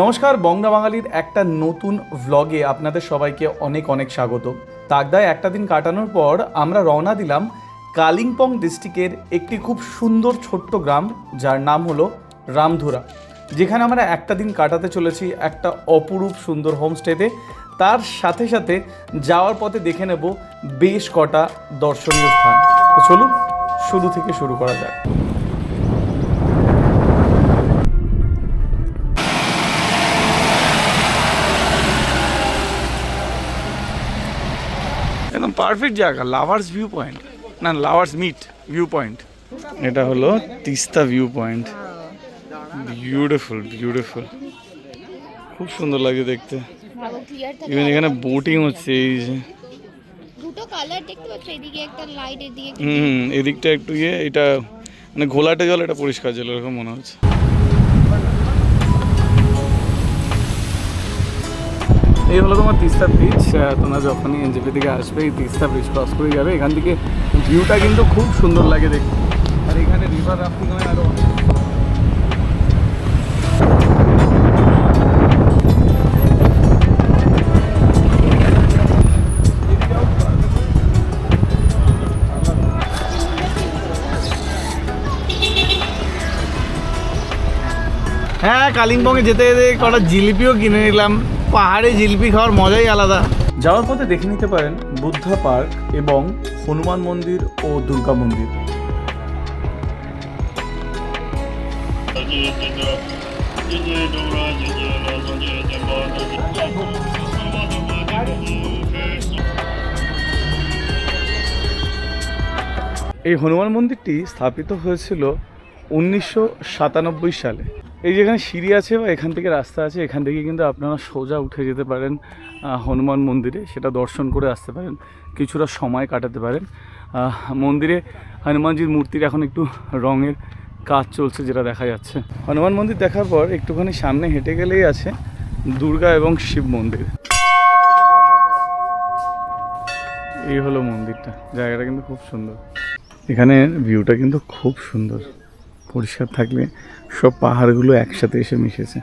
নমস্কার বংলা বাঙালির একটা নতুন ভ্লগে আপনাদের সবাইকে অনেক অনেক স্বাগত। তাগদায় একটা দিন কাটানোর পর আমরা রওনা দিলাম কালিম্পং ডিস্ট্রিক্টের একটি খুব সুন্দর ছোট্ট গ্রাম, যার নাম হলো রামধুরা। যেখানে আমরা একটা দিন কাটাতে চলেছি একটা অপরূপ সুন্দর হোমস্টেতে তার সাথে সাথে যাওয়ার পথে দেখে নেব বেশ কটা দর্শনীয় স্থান। তো চলুন, শুরু থেকে শুরু করা যাক। পারফেক্ট জায়গা লাভার্স ভিউ পয়েন্ট না লাভার্স মিট ভিউ পয়েন্ট এটা হলো Teesta view point beautiful beautiful খুব সুন্দর লাগে দেখতে। ইভেন এখানে বোটিং হচ্ছে এই যে। দুটো কালার দেখতে পাচ্ছ? এদিকে একটা লাইট এদিকে হুম এদিকটা একটু ইয়ে এটা মানে ঘোলাটে জল এটা পরিষ্কার জল এরকম মনে হচ্ছে। এই হলো তোমার তিস্তা ব্রিজ তোমরা যখনই এনজেপি থেকে আসবে, এই তিস্তা ব্রিজ ক্রস করে যাবে। এখান থেকে ভিউটা কিন্তু খুব সুন্দর লাগে দেখতে। আর এখানে রিভার রাফটিং হয় আরও হ্যাঁ কালিম্পংয়ে যেতে যেতে কটা জিলিপিও কিনে নিলাম। পাহাড়ে জিলিপি খাওয়ার মজাই আলাদা। যাওয়ার পথে দেখে নিতে পারেন বুদ্ধা পার্ক এবং হনুমান মন্দির ও দুর্গা মন্দির। এই হনুমান মন্দিরটি স্থাপিত হয়েছিল উনিশশো সাতানব্বই সালে। এই যেখানে সিঁড়ি আছে বা এখান থেকে রাস্তা আছে, এখান থেকে কিন্তু আপনারা সোজা উঠে যেতে পারেন হনুমান মন্দিরে, সেটা দর্শন করে আসতে পারেন, কিছুটা সময় কাটাতে পারেন। মন্দিরে হনুমানজির মূর্তির এখন একটু রঙের কাজ চলছে যেটা দেখা যাচ্ছে। হনুমান মন্দির দেখার পর একটুখানি সামনে হেঁটে গেলেই আছে দুর্গা এবং শিব মন্দির। এই হলো মন্দিরটা, জায়গাটা কিন্তু খুব সুন্দর। এখানে ভিউটা কিন্তু খুব সুন্দর। পরিষ্কার থাকলে সব পাহাড়গুলো একসাথে এসে মিশেছে।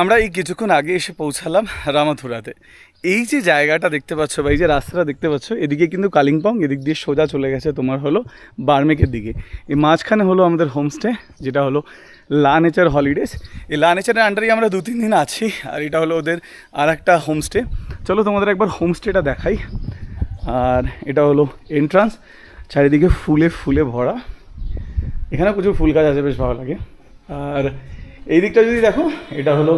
আমরা এই কিছুক্ষণ আগে এসে পৌঁছালাম রামাথুরাতে। এই যে জায়গাটা দেখতে পাচ্ছ বা এই যে রাস্তাটা দেখতে পাচ্ছ, এদিকে কিন্তু কালিম্পং, এদিক দিয়ে সোজা চলে গেছে তোমার হলো বার্মেকের দিকে। এই মাঝখানে হলো আমাদের হোমস্টে, যেটা হলো লা নেচার হলিডেজ। এই লা নেচারের আন্ডারেই আমরা দু তিন দিন আছি, আর এটা হলো ওদের আর একটা হোমস্টে। চলো তোমাদের একবার হোমস্টেটা দেখাই। আর এটা হলো এন্ট্রান্স চারিদিকে ফুলে ফুলে ভরা। এখানে প্রচুর ফুল গাছ আছে, বেশ ভালো লাগে। আর এই দিকটা যদি দেখো, এটা হলো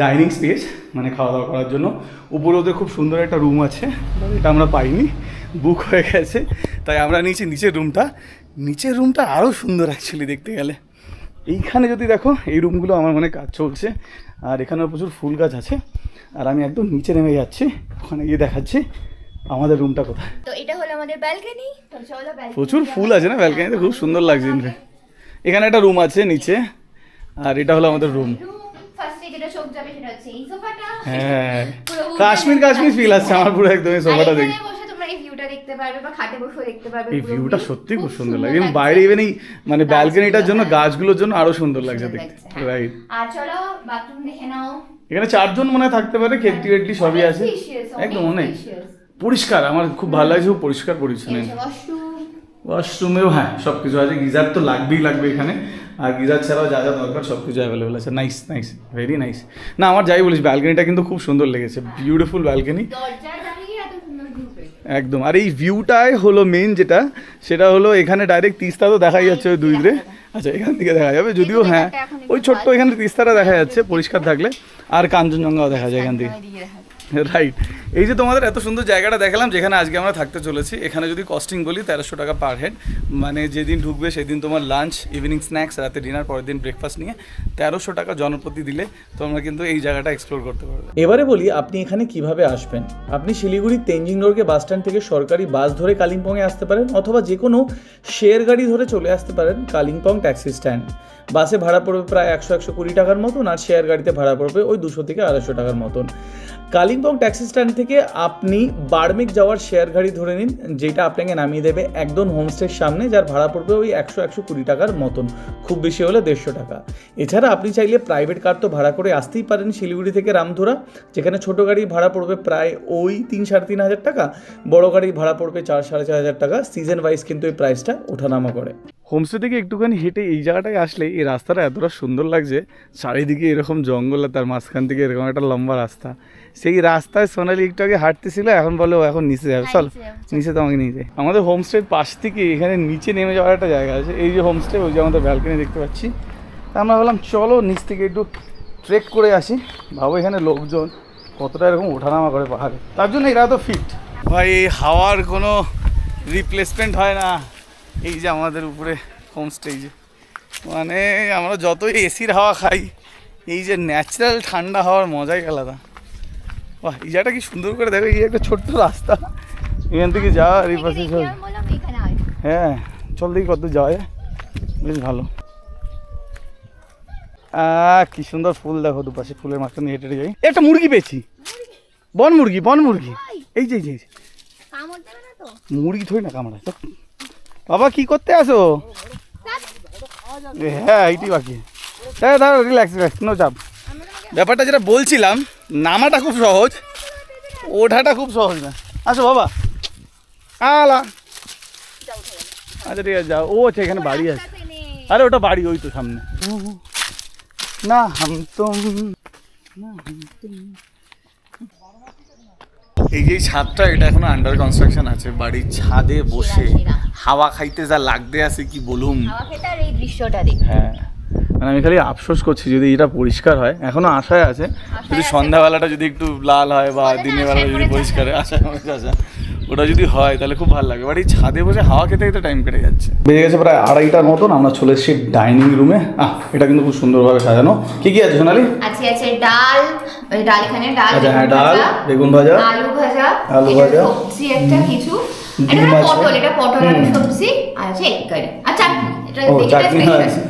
ডাইনিং স্পেস মানে খাওয়া দাওয়া করার জন্য। উপরে ওদের খুব সুন্দর একটা রুম আছে, এটা আমরা পাইনি বুক হয়ে গেছে। তাই আমরা নিয়েছি নিচের রুমটা নিচের রুমটা আরও সুন্দর অ্যাকচুয়ালি দেখতে গেলে। এইখানে যদি দেখো, এই রুমগুলো আমার মনে কাজ চলছে। আর এখানেও প্রচুর ফুল গাছ আছে। আর আমি একদম নিচে নেমে যাচ্ছি, ওখানে গিয়ে দেখাচ্ছি। আমাদের রুমটা কোথায়? তো এটা হলো আমাদের ব্যালকনি তো চলো প্রচুর ফুল আছে না ব্যালকনিতে খুব সুন্দর লাগছে এখানে একটা রুম আছে নিচে আর এটা হলো আমাদের রুম হ্যাঁ। কাশ্মীর কাশ্মীর ফিল আসছে আমার পুরো একদম এই সোফাটা দেখি। এখানে বসে তোমরা এই ভিউটা দেখতে পারবে বা খাটে বসেও দেখতে পারবে এই পুরো ভিউটা view। সত্যি খুব সুন্দর লাগে। এবং বাইরে ইভেন এই মানে ব্যালকনিটার জন্য হ্যাঁ। গাছগুলোর জন্য আরও সুন্দর লাগছে দেখতে। হ্যাঁ। রাইট এখানে চারজন মনে হয় থাকতে পারে খেটলি কেটলি সবই আছে। একদম অনেক। পরিষ্কার আমার খুব ভালো লাগছে খুব পরিষ্কার পরিচ্ছন্ন। ওয়াশরুমেও হ্যাঁ সব কিছু আছে গিজার তো লাগবেই লাগবে এখানে। আর গিজার ছাড়াও যা যা দরকার সব কিছু অ্যাভেলেবেল আছে। নাইস নাইস ভেরি নাইস না আমার যাই বলিস ব্যালকনিটা কিন্তু খুব সুন্দর লেগেছে বিউটিফুল ব্যালকনি। একদম আর এই ভিউটাই হলো মেন যেটা সেটা হলো এখানে ডাইরেক্ট তিস্তা তো দেখাই যাচ্ছে ওই দুই আচ্ছা এখান থেকে দেখা যাবে যদিও হ্যাঁ ওই ছোট্ট এখানে তিস্তাটা দেখা যাচ্ছে পরিষ্কার থাকলে। আর কাঞ্চনজঙ্ঘাও দেখা যায় এখান থেকে। রাইট এই যে তোমাদের এত সুন্দর জায়গাটা দেখালাম, যেখানে আজকে আমরা থাকতে চলেছি, এখানে যদি কস্টিং বলি, তেরোশো টাকা পার হেড মানে যেদিন ঢুকবে, সেদিন তোমার লাঞ্চ ইভিনিং স্ন্যাক্স রাতে ডিনার পরের দিন ব্রেকফাস্ট নিয়ে তেরোশো টাকা জনপ্রতি দিলে তোমরা কিন্তু এই জায়গাটা এক্সপ্লোর করতে পারবে। এবারে বলি, আপনি এখানে কীভাবে আসবেন? আপনি শিলিগুড়ির তেঞ্জিং রোডকে বাস স্ট্যান্ড থেকে সরকারি বাস ধরে কালিম্পংয়ে আসতে পারেন, অথবা যে কোনো শেয়ার গাড়ি ধরে চলে আসতে পারেন কালিম্পং ট্যাক্সি স্ট্যান্ড বাসে ভাড়া পড়বে প্রায় একশো একশো কুড়ি টাকার মতন, আর শেয়ার গাড়িতে ভাড়া পড়বে ওই দুশো থেকে আড়াইশো টাকার মতন। কালিম্পং ট্যাক্সি স্ট্যান্ড থেকে আপনি বার্মেক যাওয়ার শেয়ার গাড়ি ধরে নিন, যেটা আপনাকে নামিয়ে দেবে একদম হোমস্টের সামনে, যার ভাড়া পড়বে ওই একশো একশো কুড়ি টাকার মতন। খুব বেশি হলে দেড়শো টাকা। এছাড়া আপনি চাইলে প্রাইভেট কার তো ভাড়া করে আসতেই পারেন শিলিগুড়ি থেকে রামধুরা, যেখানে ছোটো গাড়ি ভাড়া পড়বে প্রায় ওই তিন সাড়ে তিন হাজার টাকা, বড় গাড়ি ভাড়া পড়বে চার সাড়ে চার হাজার টাকা। সিজন ওয়াইজ কিন্তু এই প্রাইসটা ওঠানামা করে। হোমস্টে থেকে একটুখানি হেঁটে এই জায়গাটায় আসলে এই রাস্তাটা এতটা সুন্দর লাগছে চারিদিকে এরকম জঙ্গল আর তার মাঝখান থেকে এরকম একটা লম্বা রাস্তা। সেই রাস্তায় সোনালি একটু আগে হাঁটতেছিল এখন বলে ও এখন নিচে যাবে। চল নিচে তোমাকে নিয়ে যাই। আমাদের হোমস্টের পাশ থেকে এখানে নিচে নেমে যাওয়ার একটা জায়গা আছে। এই যে হোমস্টে ওই যে আমাদের ব্যালকনি দেখতে পাচ্ছি। তা আমরা বললাম চলো নিচ থেকে একটু ট্রেক করে আসি। ভাবো এখানে লোকজন কতটা এরকম ওঠানামা করে পাহাড়ে। তার জন্য এরা তো ফিট ভাই হাওয়ার কোনো রিপ্লেসমেন্ট হয় না। এই যে আমাদের উপরে হোমস্টে এই মানে আমরা যতই এসির হাওয়া খাই এই যে ন্যাচারাল ঠান্ডা হওয়ার মজাই আলাদা। বাহ এই জায়গাটা কি সুন্দর করে দেখো এই একটা ছোট্ট রাস্তা। এখান থেকে যাওয়া আর এই পাশে চল। হ্যাঁ চল দেখি কত যাওয়া যায়। বেশ ভালো। কি সুন্দর ফুল দেখো দুপাশে ফুলের মাঝখানে হেঁটে হেঁটে যাই। একটা মুরগি পেয়েছি। বন মুরগি বন মুরগি। এই যে এই যে মুরগি থই না কামড়ায় তো বাবা, কি করতে আসো? হ্যাঁ এইটি বাকি। হ্যাঁ দাঁড়ো রিল্যাক্স রিল্যাক্স নো চাপ ব্যাপারটা যেটা বলছিলাম, নামাটা খুব সহজ, ওঠাটা খুব সহজ না। আসো বাবা। আলা। আচ্ছা ঠিক আছে, যাও। ও আচ্ছা এখানে বাড়ি আছে। আরে, ওটা বাড়ি, ওই তো সামনে। না, হাম তুম, না, হাম। এই যে ছাদটা এটা এখনও আন্ডার কনস্ট্রাকশন আছে। বাড়ির ছাদে বসে হাওয়া খাইতে যা লাগতে আছে কি বলুম? হাওয়া এই দৃশ্যটা হ্যাঁ। মানে আমি খালি আফসোস করছি যদি এটা পরিষ্কার হয়। এখনও আশায় আছে। যদি সন্ধ্যাবেলাটা যদি একটু লাল হয় বা দিনের বেলাটা যদি পরিষ্কার হয় পড়ে আছে। ওটা যদি হয় তাহলে খুব ভালো লাগে বাট এই ছাদে বসে হাওয়া খেতে খেতে টাইম কেটে যাচ্ছে। বেজে গেছে প্রায় আড়াইটার মতন আমরা চলে এসেছি ডাইনিং রুমে আহ এটা কিন্তু খুব সুন্দরভাবে সাজানো। কি কি আছে সোনালি? আছে আছে ডাল ওই ডাল এখানে ডাল আচ্ছা, হ্যাঁ, ডাল, বেগুন ভাজা, আলু ভাজা আলু ভাজা, সবজি একটা কিছু। এটা ডিম হলো আছে। পটল এটা পটল আলু সবজি আছে এগ কারি আর চাটনি এটা ও দেখতে চাটনি আছে।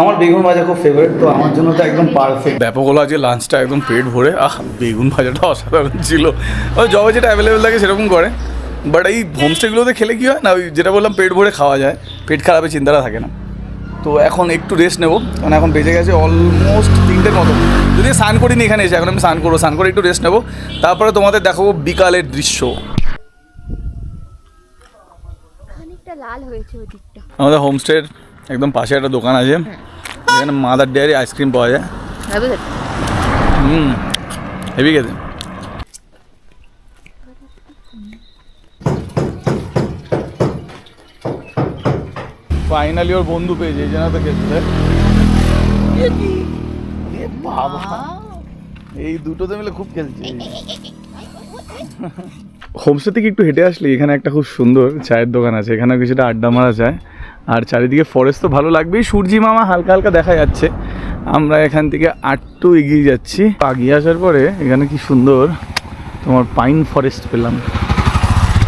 আমার বেগুন ভাজা খুব ফেভারিট তো আমার জন্য তো একদম পারফেক্ট ব্যাপক হলো আজকে লাঞ্চটা একদম পেট ভরে। আহ বেগুন ভাজাটা অসাধারণ ছিল। ওই জবে যেটা অ্যাভেলেবেল থাকে সেরকম করে। বাট এই হোমস্টেগুলোতে খেলে কি হয় না ওই যেটা বললাম পেট ভরে খাওয়া যায় পেট খারাপের চিন্তাটা থাকে না। তো এখন একটু রেস্ট নেব কারণ এখন বেজে গেছে অলমোস্ট তিনটের মতো। যদি স্নান করিনি এখানে এসে এখন আমি স্নান করব স্নান করে একটু রেস্ট নেব। তারপরে তোমাদের দেখাবো বিকালের দৃশ্য। আমাদের হোমস্টের একদম পাশে একটা দোকান আছে। এখানে মাদার ডেয়ারি আইসক্রিম পাওয়া যায়। হুম হেভি খেতে। ফাইনালি ওর বন্ধু পেয়েছে এই জন্য তো বাবা। এই দুটোতে মিলে খুব খেলছে। হোমস্টে থেকে একটু হেঁটে আসলে এখানে একটা খুব সুন্দর চায়ের দোকান আছে এখানে কিছুটা আড্ডা মারা যায়। আর চারিদিকে ফরেস্ট তো ভালো লাগবেই। সূর্যি মামা হালকা হালকা দেখা যাচ্ছে। আমরা এখান থেকে আটটু এগিয়ে যাচ্ছি। আগিয়ে আসার পরে এখানে কি সুন্দর তোমার পাইন ফরেস্ট পেলাম।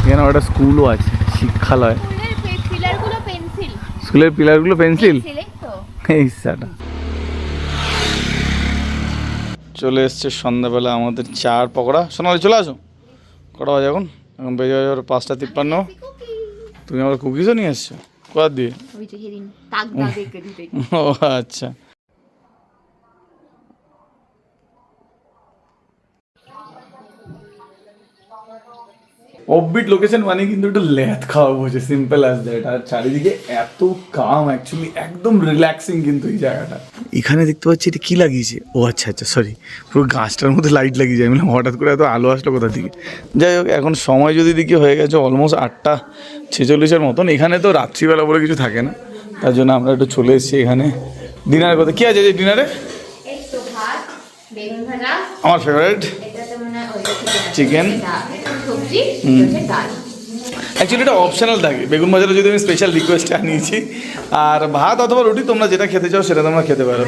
এখানে একটা স্কুলও আছে শিক্ষালয়। স্কুলের পিলারগুলো পেন্সিল? এই সাটা। চলে এসছে সন্ধ্যাবেলা আমাদের চার পকোড়া। সোনালি চলে আসো। কটা বাজে এখন? এখন বেজে বাজে ওর পাঁচটা তিপ্পান্ন। তুমি আমার কুকিজও নিয়ে এসছো? কোথা দিয়ে? ও আচ্ছা। অফবিট লোকেশন মানে কিন্তু একটু ল্যাথ খাওয়া বসে সিম্পল অ্যাজ দ্যাট আর চারিদিকে এত কাম অ্যাকচুয়ালি একদম রিল্যাক্সিং কিন্তু এই জায়গাটা। এখানে দেখতে পাচ্ছি এটা কি লাগিয়েছে? ও আচ্ছা আচ্ছা সরি পুরো গাছটার মধ্যে লাইট লাগিয়ে যায় আমি বললাম, হঠাৎ করে এত আলো আসলো কোথা থেকে? যাই হোক এখন সময় যদি দিকে হয়ে গেছে অলমোস্ট আটটা ছেচল্লিশের মতন। এখানে তো রাত্রিবেলা বলে কিছু থাকে না। তার জন্য আমরা একটু চলে এসেছি এখানে। ডিনারের কথা। কি আছে যে ডিনারে এই তো ভাত বেগুন ভাজা। আমার ফেভারিট এটাতে সবজি হচ্ছে ডাল। অ্যাকচুয়ালি এটা অপশনাল থাকে বেগুন ভাজাটা যদি আমি স্পেশাল রিকোয়েস্ট আনিয়েছি। আর ভাত অথবা রুটি তোমরা যেটা খেতে চাও সেটা তোমরা খেতে পারো।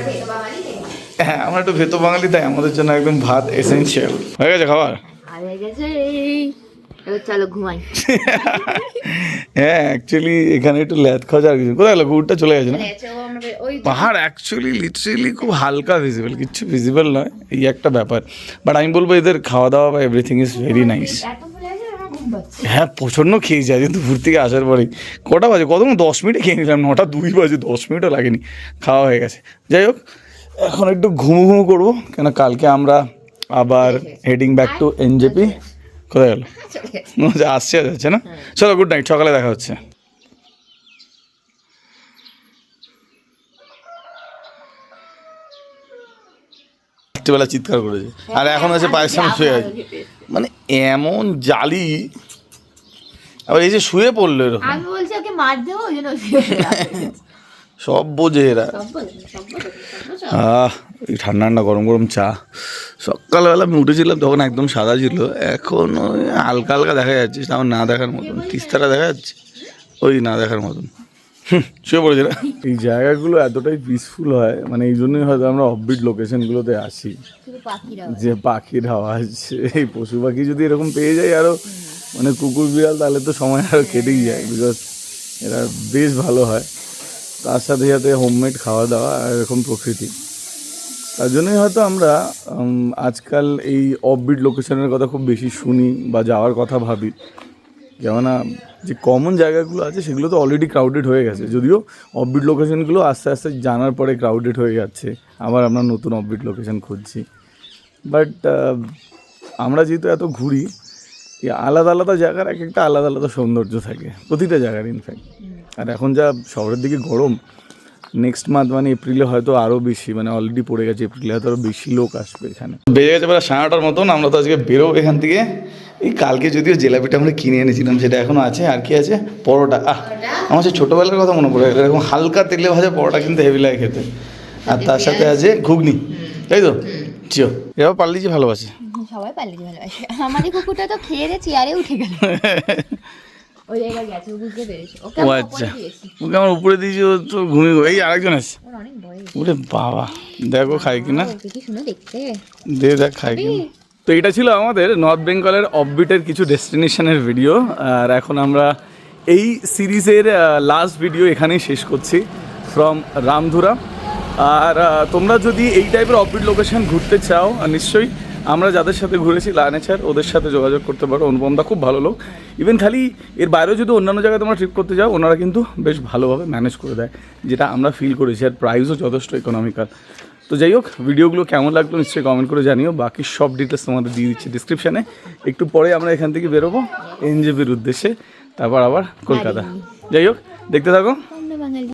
হ্যাঁ আমরা একটু ভেতো বাঙালি তাই আমাদের জন্য একদম ভাত এসেন্সিয়াল হয়ে গেছে খাবার? হয়ে গেছে চলো ঘুমাই। হ্যাঁ অ্যাকচুয়ালি এখানে একটু ল্যাদ খাওয়া আর কিছু। কোথায় গেলো কুকুরটা চলে গেছে না? পাহাড় অ্যাকচুয়ালি লিটারেলি খুব হালকা ভিজিবল কিচ্ছু ভিজিবল নয় এই একটা ব্যাপার। বাট আমি বলব এদের খাওয়া দাওয়া বা এভরিথিং ইজ ভেরি নাইস হ্যাঁ প্রচণ্ড খেয়েছি আজকে দুপুর থেকে আসার পরেই। কটা বাজে? কত দশ মিনিটে খেয়ে নিলাম নটা দুই বাজে দশ মিনিটও লাগেনি। খাওয়া হয়ে গেছে। যাই হোক এখন একটু ঘুমু ঘুমু করব কেন কালকে আমরা আবার হেডিং ব্যাক টু এনজেপি কোথায় গেল? হচ্ছে আসছে যাচ্ছে না? চলো গুড নাইট সকালে দেখা হচ্ছে। রাত্রিবেলা চিৎকার করেছে। আর এখন আছে পায়ের সামনে শুয়ে আছে। মানে এমন জালি। আবার এই যে শুয়ে পড়ল এরকম। আমি বলছি ওকে মার দেবো ওই জন্য। সব বোঝে এরা। আহ এই ঠান্ডা ঠান্ডা গরম গরম চা। সকালবেলা আমি উঠেছিলাম তখন একদম সাদা ছিল। এখন ওই হালকা হালকা দেখা যাচ্ছে তাও না দেখার মতন তিস্তারা দেখা যাচ্ছে? ওই না দেখার মতন। শুয়ে পড়েছে না। এই জায়গাগুলো এতটাই পিসফুল হয় মানে এই জন্যই হয়তো আমরা অফবিট লোকেশনগুলোতে আসি। যে পাখির আওয়াজ এই পশু পাখি যদি এরকম পেয়ে যায় আরও মানে কুকুর বিড়াল তাহলে তো সময় আরও কেটেই যায় বিকজ এরা বেশ ভালো হয়। তার সাথে সাথে হোমমেড খাওয়া দাওয়া আর এরকম প্রকৃতি। তার জন্যই হয়তো আমরা আজকাল এই অফবিট লোকেশনের কথা খুব বেশি শুনি বা যাওয়ার কথা ভাবি। কেননা যে কমন জায়গাগুলো আছে, সেগুলো তো অলরেডি ক্রাউডেড হয়ে গেছে। যদিও অফবিট লোকেশনগুলো আস্তে আস্তে জানার পরে ক্রাউডেড হয়ে যাচ্ছে। আবার আমরা নতুন অফবিট লোকেশন খুঁজছি। বাট আমরা যেহেতু এত ঘুরি আলাদা আলাদা জায়গার এক একটা আলাদা আলাদা সৌন্দর্য থাকে। প্রতিটা জায়গার ইনফ্যাক্ট আর এখন যা শহরের দিকে গরম নেক্সট মান্থ মানে এপ্রিলে হয়তো আরও বেশি মানে অলরেডি পড়ে গেছে এপ্রিলে হয়তো আরও বেশি লোক আসবে এখানে। বেজে গেছে প্রায় সাড়ে নটার মতন আমরা তো আজকে বেরোবো এখান থেকে। এই কালকে যদিও জেলাপিটা আমরা কিনে এনেছিলাম সেটা এখনও আছে আর কি আছে? পরোটা। আহ আমার সে ছোটোবেলার কথা মনে পড়ে গেল। এরকম হালকা তেলে ভাজা পরোটা কিন্তু হেভি লাগে খেতে। আর তার সাথে আছে ঘুগনি। তাই তো? চিও এবার পারলি যে ভালোবাসে। সবাই পালিয়ে ভালোবাসে। আমাদের কুকুরটা তো খেয়ে দিয়ে চেয়ারে উঠে গেল। ওই জায়গায় গেছে ও বুঝতে পেরেছে ওকে ও আচ্ছা। ওকে আমার উপরে দিয়েছি ও তো ঘুমিয়ে এই আরেকজন আছে। ওর বাবা দেখো কিনা দে দেখ কিনা তো এটা ছিল আমাদের নর্থ বেঙ্গলের অফবিটের কিছু ডেস্টিনেশনের ভিডিও আর এখন আমরা এই সিরিজের লাস্ট ভিডিও এখানেই শেষ করছি ফ্রম রামধুরা। আর তোমরা যদি এই টাইপের অফবিট লোকেশন ঘুরতে চাও নিশ্চয়ই আমরা যাদের সাথে ঘুরেছি লানেচার ওদের সাথে যোগাযোগ করতে পারো। অনুপমদা খুব ভালো লোক। ইভেন খালি এর বাইরেও যদি অন্যান্য জায়গায় তোমরা ট্রিপ করতে যাও ওনারা কিন্তু বেশ ভালোভাবে ম্যানেজ করে দেয় যেটা আমরা ফিল করেছি। আর প্রাইসও যথেষ্ট ইকোনমিক্যাল তো যাই হোক ভিডিওগুলো কেমন লাগল নিশ্চয়ই কমেন্ট করে জানিও। বাকি সব ডিটেলস তোমাদের দিয়ে দিচ্ছি ডিসক্রিপশানে একটু পরে আমরা এখান থেকে বেরোবো এনজেপির উদ্দেশ্যে। তারপর আবার কলকাতা। যাই হোক দেখতে থাকো।